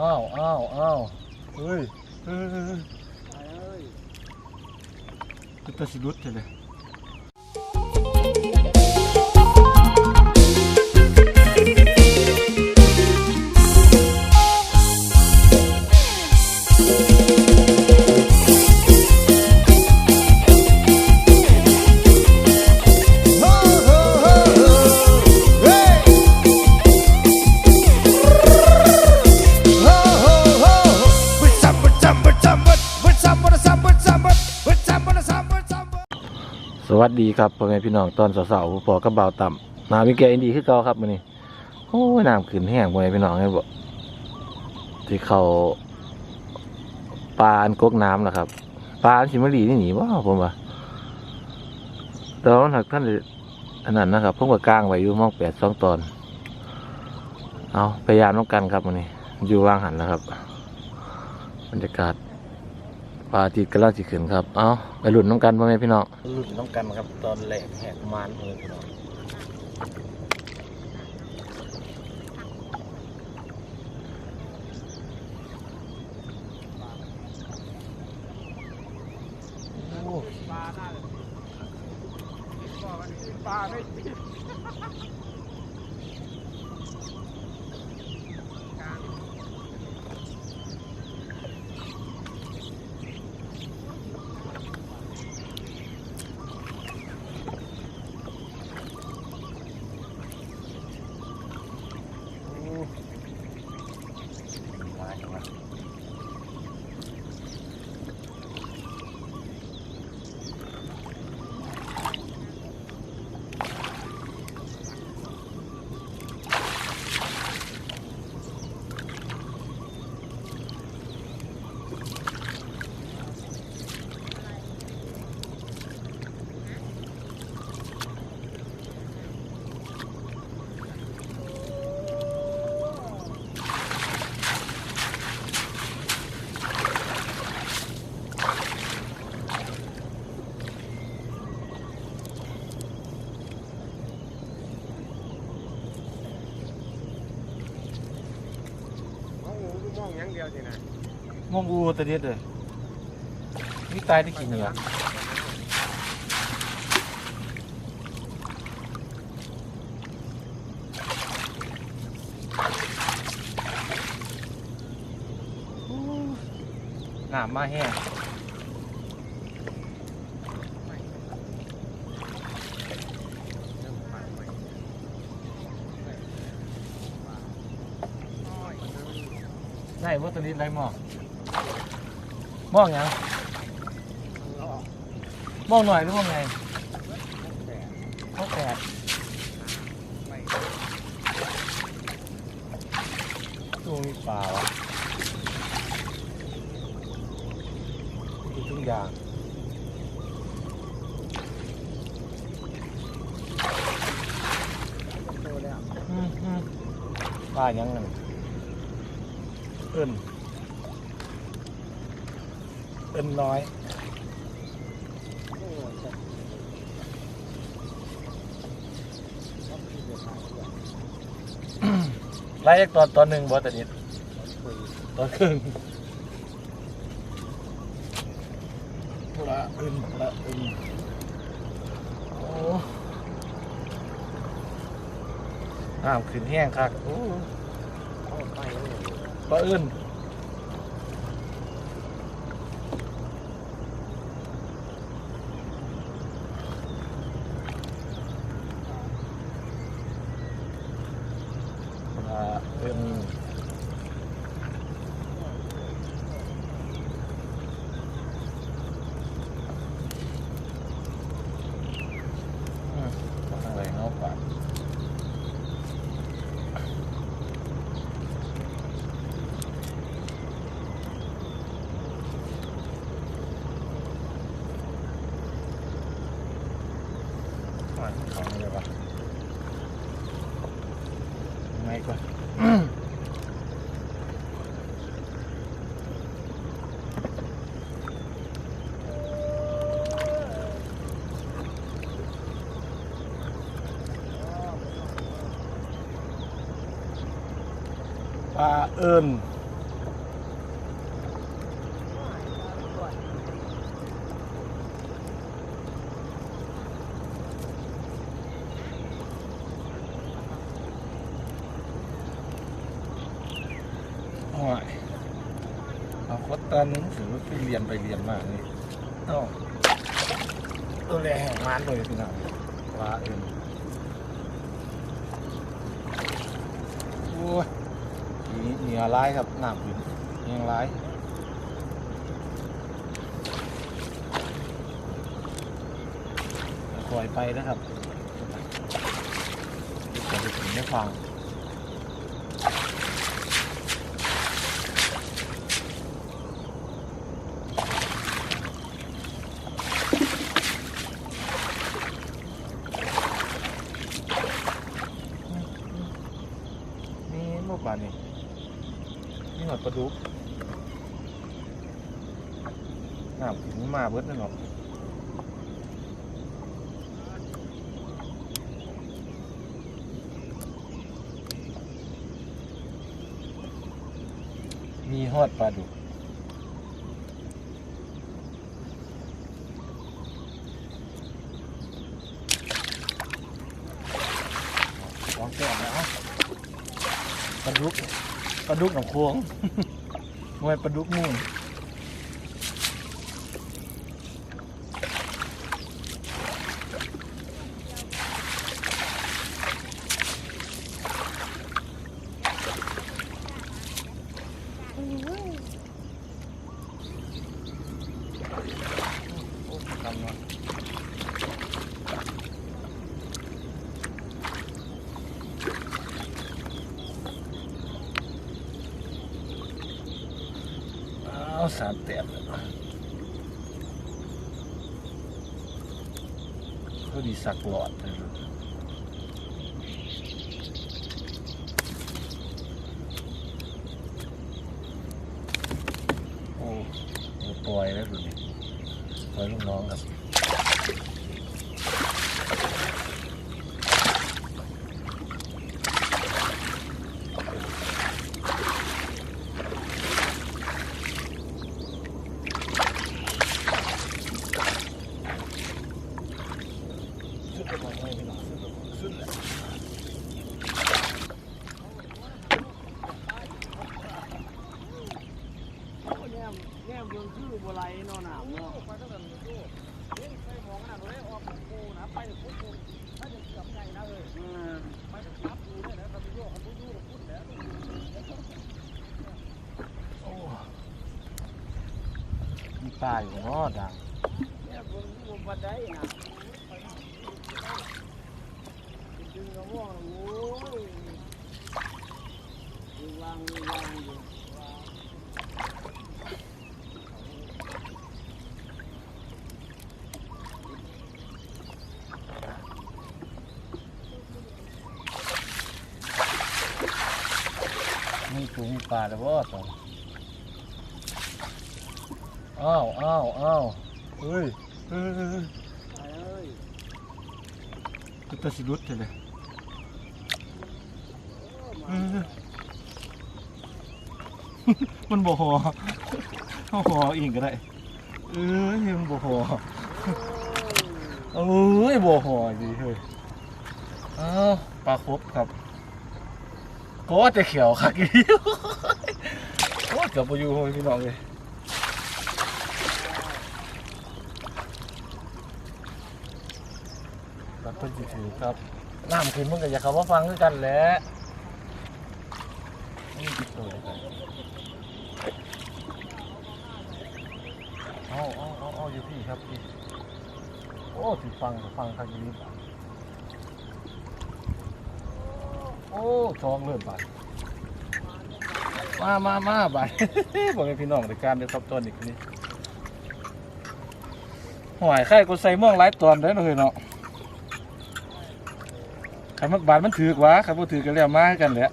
อ้าวอ้าวอ้าวเฮ้ยเฮ้ยเฮ้ยเฮ้ยเอ้ยเป็นตาสิรุดเลย ดีครับพ่อแม่พี่น้องตอนสาวๆพอกับบ่าต่ำนาวิแกอินดีคือเก่าครับมื้อนี้โอ้ยน้ำขึ้นแห้งพ่อแม่พี่น้องให้บ่ที่เขาปลาอันกกน้ำนะครับปลานสิมารีนี่หนีบ่ผมว่าแต่ว่ามันหักท่านอันนั้นนะครับผมก็กลางไว้อยู่มองแปดสองตอน เอาพยายามต้องกันครับมื้อนี้อยู่วางหันแล้วครับ บรรยากาศ ปลาทิตย์กำลังสิขึ้นครับ เอาไปหลุนน้องกันพ่อแม่พี่น้องหลุนน้องกันครับตอนแหลกแหกมานเลยพี่น้องโอ้ปลาได้บอกว่าปลาไม่ติด มาจังวะมองหูมองอย่างเดียวสินะ งงอูตัวเด็ดเลยนี่ตายได้กี่เหนือน้ำมาแห้งได้ว่าตัวนี้ไรหมอก มองยังมองหน่อยหรือมองไงมองแปดตัวมีปลาวะมีทุกอย่างอืมอืมปลายังไงเอิ้น เอิ้นน้อยไล่จากตอนตอนหนึ่งบอตอนนี้ตอนครึ่งละอึนละอึนโอ้น้ำขึ้นแห้งคักโอ้ปลาอึน ปล ปลาเอิญเอาคดตาหนึ่งถือว่าไปเรียนไปเรียนมากนี่ต้องตัวเรงแห่งมานเลยพี่น้องปลาเอิญโอ้ย เหนียวร้ายครับหนามขึ้นเหนียวร้ายคอยไปนะครับจะไปถึงไม่ฟัง นี่เมื่อวานนี่นี่หอด ปลาดุกน้ำถึงมาเบิดนั่นหรอกมีฮอดปลาดุกลองแก่แล้วปลาดุก ปลาดุกหนองควงมวยปลาดุกมูนโอ้ทำเนาะเอา สามแต้มเขาดีสักหลอดเลยโอ้ปล่อยแล้วดูนี่ปล่อยลูกน้องครับ สุดกระบอกไม่หรอกสุดกระบอกสุดแหละ แง่แง่เบิ่งคือบัวไหลเนาะน้ำเนาะไปตั้งแต่มันดูนี่ไปมองขนาดเลยออกจากกูนะไปถึงกูถ้าจะเกือบใจนะเอ้ยไปถึงรับดูเนี่ยนะถ้าไปโยกเขาไปดูกับพุ่นแล้ว โอ้ มีปลาอยู่เนาะดังแง่เบิ่งที่บันไดนะดึงกระม่วงโอ้ยวางวางอยู่มีปูมีปลาแต่ว่าตอน อ้าวอ้าวอ้าวเฮ้ยเฮ้ยเฮ้ยเฮ้ยไปเลยตัวตาสิรุดเลยเฮ้ยเฮ้ยมันบ่หอเอาหออีกก็ได้เอ้ยมันบ่หอเอ้ยบ่หอดีเฮ้ยอ้าวปลาครบครับก็จะเขียวคักอีกโอ้ยเกือบไปอยู่โอ้ยพี่น้องเลย รับเพิ่นสิถือครับน้ำขึ้นมันก็อยากเขาว่าฟังด้วยกันแหละนี่ติดตัวเลยกันเอาเอาเอาเอาอยู่พี่ครับพี่โอ้สิฟังฟังคักอีกโอ้ทองเริ่มบาดมามามาบายบอกให้พี่น้องในการเดี๋ยวครับตอนนี้นี่หวยไข่ก็ใส่ม่วงหลายตอนได้อเนาะเฮ้ยเนาะ ขันมันบาดมันถือกวะขันบ่ถือกันแล้วมาให้กันแหละ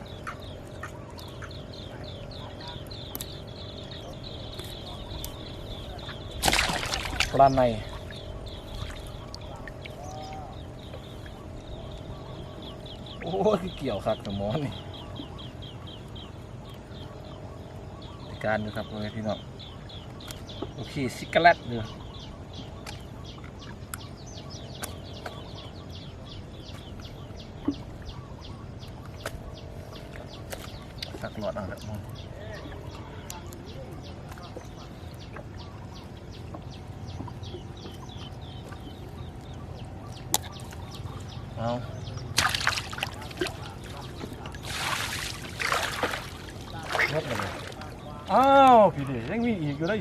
ปลาในโอ้ยเกี่ยวคักสมอนี่การดูครับพี่น้องโอเคซิกาเลตเดื หอดอาแบบมึเอาลดเลยอ้าวพี่ดิยังมีอีกอยู่เลย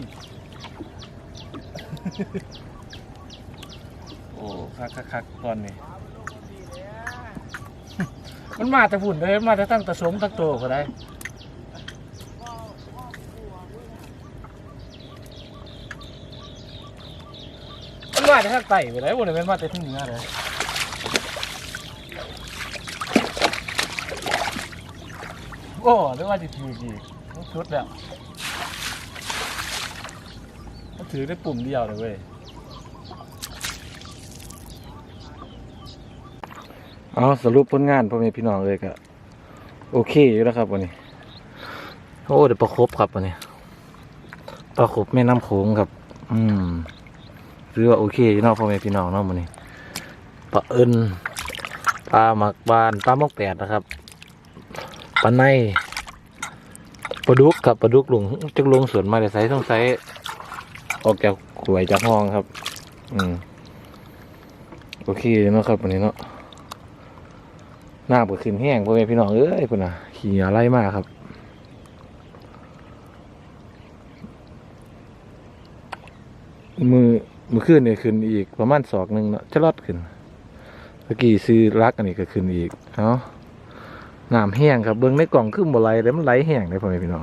โอ้คักคักคักก่อนนี่มันมาแต่ฝุ่นเลยมาแต่ตั้งแต่สมตั้งโตก็ได้ มาแต่ทางใต้ไปเลยวันนี้มันมาแต่ทางเหนือเลยโอ้นึกว่าจะถืออีกมันชุดแล้วมันถือได้ปุ่มเดียวเลยเว้ยเอาสรุปผลงานพ่อแม่พี่น้องเลยก็โอเคอยู่แล้วครับวันนี้ โอ้เดี๋ยวประคบครับวันนี้ประคบแม่น้ำโขงครับ อืม ถือว่าโอเคเนาะพ่อแม่พี่น้องเนาะวันนี้ปลาเอิญปลาหมักบานปลาหมกแปดนะครับปลาในปลาดุกครับปลาดุกลุงจักลงสวนมาแต่ไซส์ต้องไซส์ออกจากขวยจากห้องครับ อืมโอเคเนาะครับวันนี้เนาะหน้าก็ขึ้นแห้งพ่อแม่พี่น้องเอ้ยพุ่นน่ะขี่อะไรมากครับมือ มือคืนเนี่ยขึ้นอีกประมาณศอกหนึ่งเนาะจะรอดขึ้นเมื่อกี้ซื้อรักอันนี้ก็ขึ้นอีกเนาะน้ำแห้งครับเบิ้งในกล่องขึ้นบ่ไหลแล้วมันไหลแห้งเลยพ่อแม่พี่น้อง